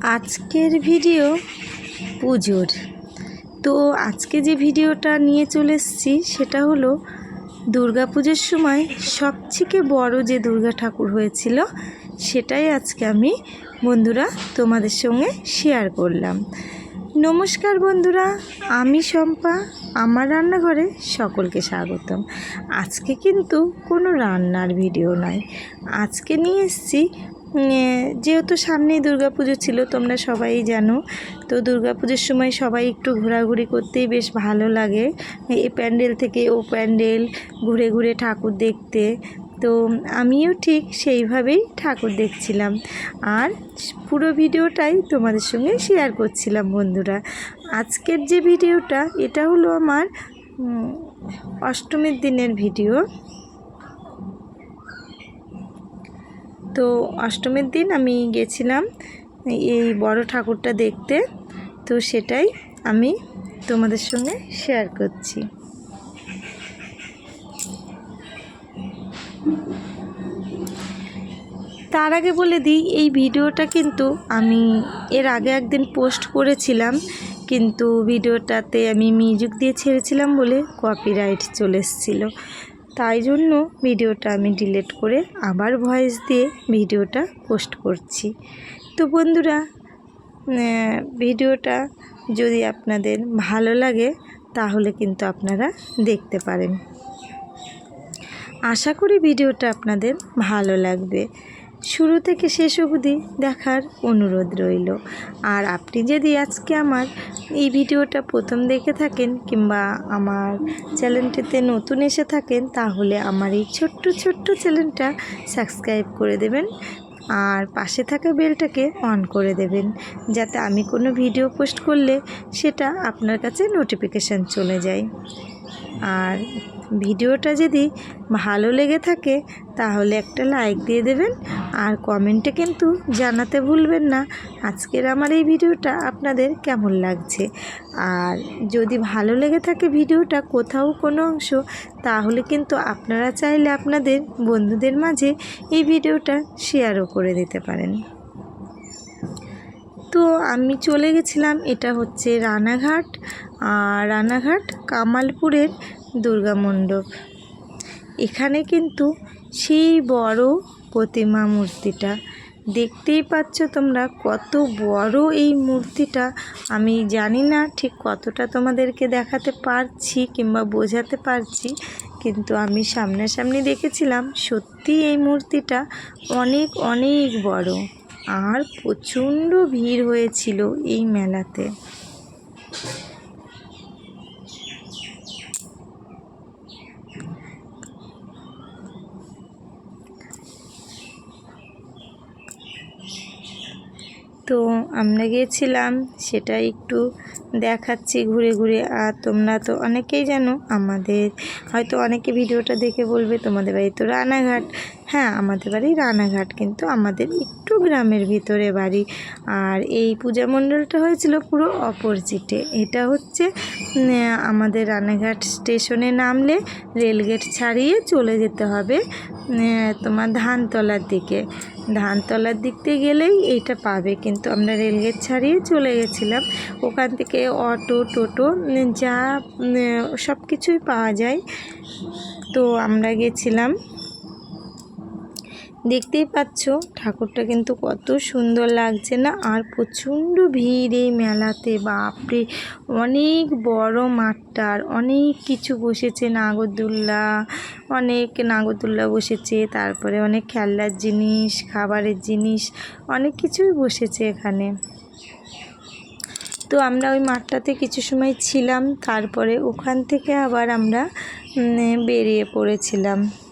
আজকের ভিডিও পুজোর। তো আজকে যে ভিডিওটা নিয়ে চলে এসেছি সেটা হলো দুর্গা পুজোর সময় সবথেকে বড় যে দুর্গা ঠাকুর হয়েছিল, সেটাই আজকে আমি বন্ধুরা তোমাদের সঙ্গে শেয়ার করলাম। নমস্কার বন্ধুরা, আমি শম্পা, আমার রান্নাঘরে সকলকে স্বাগতম। আজকে কিন্তু কোনো রান্নার ভিডিও নয়। আজকে নিয়ে এসেছি যেহেতু সামনেই দুর্গাপুজো ছিল, তোমরা সবাই জানো। তো দুর্গাপুজোর সময় সবাই একটু ঘোরাঘুরি করতেই বেশ ভালো লাগে। এই প্যান্ডেল থেকে ও প্যান্ডেল, ঘুরে ঘুরে ঠাকুর দেখতে। তো আমিও ঠিক সেইভাবেই ঠাকুর দেখছিলাম। আর পুরো ভিডিওটাই তোমাদের সঙ্গে শেয়ার করছিলাম, বন্ধুরা। আজকের যে ভিডিওটা, এটা হলো আমার অষ্টমীর দিনের ভিডিও। তো অষ্টমীর দিন আমি গেছিলাম এই বড় ঠাকুরটা দেখতে। তো সেটাই আমি তোমাদের সঙ্গে শেয়ার করছি। তার আগে বলে দিই, এই ভিডিওটা কিন্তু আমি এর আগে একদিন পোস্ট করেছিলাম, কিন্তু ভিডিওটাতে আমি মিউজিক দিয়ে ছেড়েছিলাম বলে কপিরাইট চলে এসেছিল। তাই জন্য ভিডিওটা আমি ডিলিট করে আবার ভয়েস দিয়ে ভিডিওটা পোস্ট করছি। তো বন্ধুরা ভিডিওটা যদি আপনাদের ভালো লাগে, তাহলে কিন্তু আপনারা দেখতে পারেন। আশা করি ভিডিওটা আপনাদের ভালো লাগবে। শুরু থেকে শেষ অবধি দেখার অনুরোধ রইল। আর আপনি যদি আজকে আমার এই ভিডিওটা প্রথম দেখে থাকেন কিংবা আমার চ্যানেলটিতে নতুন এসে থাকেন, তাহলে আমার এই ছোট্ট ছোট্ট চ্যানেলটা সাবস্ক্রাইব করে দেবেন আর পাশে থাকা বেলটাকে অন করে দেবেন, যাতে আমি কোনো ভিডিও পোস্ট করলে সেটা আপনার কাছে নোটিফিকেশান চলে যায়। আর ভিডিওটা যদি ভালো লেগে থাকে, তাহলে একটা লাইক দিয়ে দেবেন। আর কমেন্টে কিন্তু জানাতে ভুলবেন না। আজকের আমার এই ভিডিওটা আপনাদের কেমন লাগছে? আর যদি ভালো লেগে থাকে ভিডিওটা কোথাও কোনো অংশ, তাহলে কিন্তু আপনারা চাইলে আপনাদের বন্ধুদের মাঝে এই ভিডিওটা শেয়ারও করে দিতে পারেন। তো আমি চলে গেছিলাম, এটা হচ্ছে রানাঘাট। আর রানাঘাট কামালপুরের দুর্গা মণ্ডপ। এখানে কিন্তু সেই বড় প্রতিমা মূর্তিটা। দেখতেই পাচ্ছ তোমরা কত বড় এই মূর্তিটা। আমি জানি না ঠিক কতটা তোমাদেরকে দেখাতে পারছি কিংবা বোঝাতে পারছি, কিন্তু আমি সামনাসামনি দেখেছিলাম সত্যি এই মূর্তিটা অনেক অনেক বড়। আর প্রচণ্ড ভিড় হয়েছিল এই মেলাতে। তো আমরা গিয়েছিলাম সেটা একটু দেখাচ্ছি ঘুরে ঘুরে। আর তোমরা তো অনেকেই জানো, আমাদের হয়তো অনেকে ভিডিওটা দেখে বলবে, তোমাদের বাড়ি তো রানাঘাট। হ্যাঁ আমাদের বাড়ি রানাঘাট, কিন্তু আমাদের একটু গ্রামের ভিতরে বাড়ি। আর এই পূজা মণ্ডলটা হয়েছিল পুরো অপোজিটে এটা হচ্ছে আমাদের রানাঘাট স্টেশনে নামলে রেলগেট ছাড়িয়ে চলে যেতে হবে তোমার ধানতলার দিকে। ধানতলার দিক দিয়ে গেলেই এইটা পাবে, কিন্তু আমরা রেলগেট ছাড়িয়ে চলে গেছিলাম। ওখান থেকে অটো, টোটো যা সব কিছুই পাওয়া যায়। তো আমরা গেছিলাম দেখতেই পাচ্ছ, ঠাকুরটা কিন্তু কত সুন্দর লাগছে না? আর প্রচণ্ড ভিড় এই মেলাতে, বাপরে! অনেক বড় মাঠটার, অনেক কিছু বসেছে নাগরদোল্লা, অনেক নাগরদোল্লা বসেছে, তারপরে অনেক খেলনার জিনিস, খাবারের জিনিস, অনেক কিছুই বসেছে এখানে। তো আমরা ওই মাঠটাতে কিছু সময় ছিলাম, তারপরে ওখান থেকে আবার আমরা বেরিয়ে পড়েছিলাম।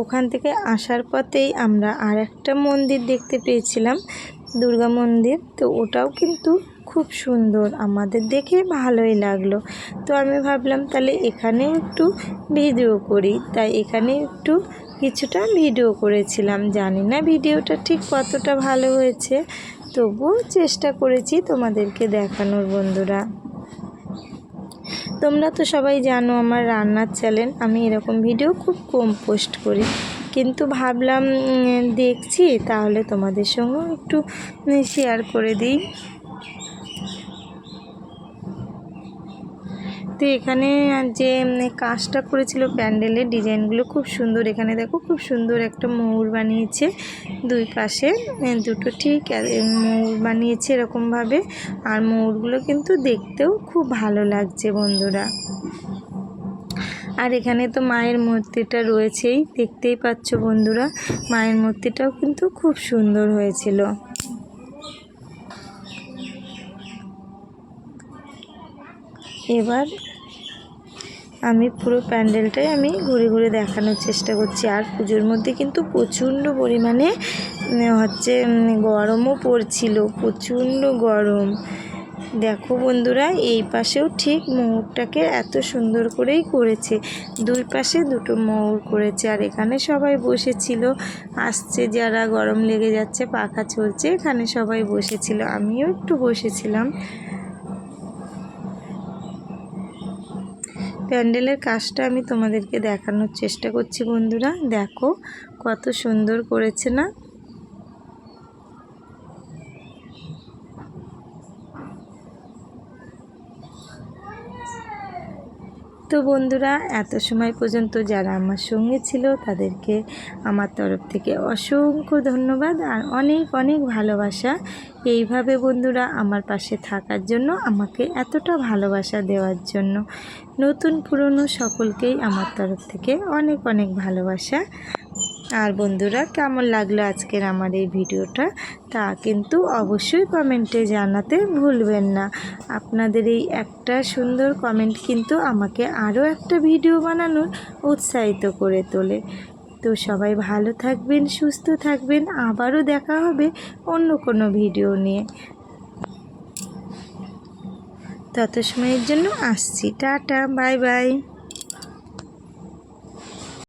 ওখান থেকে আসার পথেই আমরা আর একটা মন্দির দেখতে পেয়েছিলাম, দুর্গা মন্দির। তো ওটাও কিন্তু খুব সুন্দর, আমাদের দেখে ভালোই লাগল। তো আমি ভাবলাম তাহলে এখানেও একটু ভিডিও করি। তাই এখানে একটু কিছুটা ভিডিও করেছিলাম। জানি না ভিডিওটা ঠিক কতটা ভালো হয়েছে, তবুও চেষ্টা করেছি তোমাদেরকে দেখানোর বন্ধুরা। তোমরা তো সবাই জানো আমার রান্নার চ্যানেল আমি এরকম ভিডিও খুব কম পোস্ট করি। কিন্তু ভাবলাম দেখছি, তাহলে তোমাদের সঙ্গেও একটু শেয়ার করে দিই। তো এখানে যে কাজটা করেছিল প্যান্ডেলের ডিজাইনগুলো খুব সুন্দর। এখানে দেখো খুব সুন্দর একটা ময়ূর বানিয়েছে দুই পাশে দুটো ঠিক ময়ূর বানিয়েছে এরকমভাবে। আর ময়ূরগুলো কিন্তু দেখতেও খুব ভালো লাগছে বন্ধুরা। আর এখানে তো মায়ের মূর্তিটা রয়েছেই, দেখতেই পাচ্ছ বন্ধুরা, মায়ের মূর্তিটাও কিন্তু খুব সুন্দর হয়েছিল। এবার আমি পুরো প্যান্ডেলটাই আমি ঘুরে ঘুরে দেখানোর চেষ্টা করছি। আর পুজোর মধ্যে কিন্তু প্রচণ্ড পরিমাণে হচ্ছে গরমও পড়ছিল, প্রচণ্ড গরম। দেখো বন্ধুরা, এই পাশেও ঠিক ময়ূরটাকে এত সুন্দর করেই করেছে। দুই পাশে দুটো ময়ূর করেছে, আর এখানে সবাই বসেছিল। আসছে যারা, গরম লেগে যাচ্ছে, পাখা চলছে, এখানে সবাই বসেছিল। আমিও একটু বসেছিলাম। প্যান্ডেলের কাজটা আমি তোমাদেরকে দেখানোর চেষ্টা করছি বন্ধুরা। দেখো কত সুন্দর করেছে না? তো বন্ধুরা, এত সময় পর্যন্ত যারা আমার সঙ্গে ছিল, তাদেরকে আমার তরফ থেকে অসংখ্য ধন্যবাদ আর অনেক অনেক ভালোবাসা। এইভাবে বন্ধুরা, আমার পাশে থাকার জন্য, আমাকে এতটা ভালোবাসা দেওয়ার জন্য, নতুন পুরনো সকলকেই আমার তরফ থেকে অনেক অনেক ভালোবাসা। আর বন্ধুরা, কেমন লাগল আজকের আমার এই ভিডিওটা? তা কিন্তু অবশ্যই কমেন্টে জানাতে ভুলবেন না। আপনাদের এই একটা সুন্দর কমেন্ট কিন্তু আমাকে আরও একটা ভিডিও বানানোর উৎসাহিত করে তোলে। তো সবাই ভালো থাকবেন, সুস্থ থাকবেন। আবারও দেখা হবে অন্য কোনো ভিডিও নিয়ে। তত সময়ের জন্য আসছি। Tata, bye bye.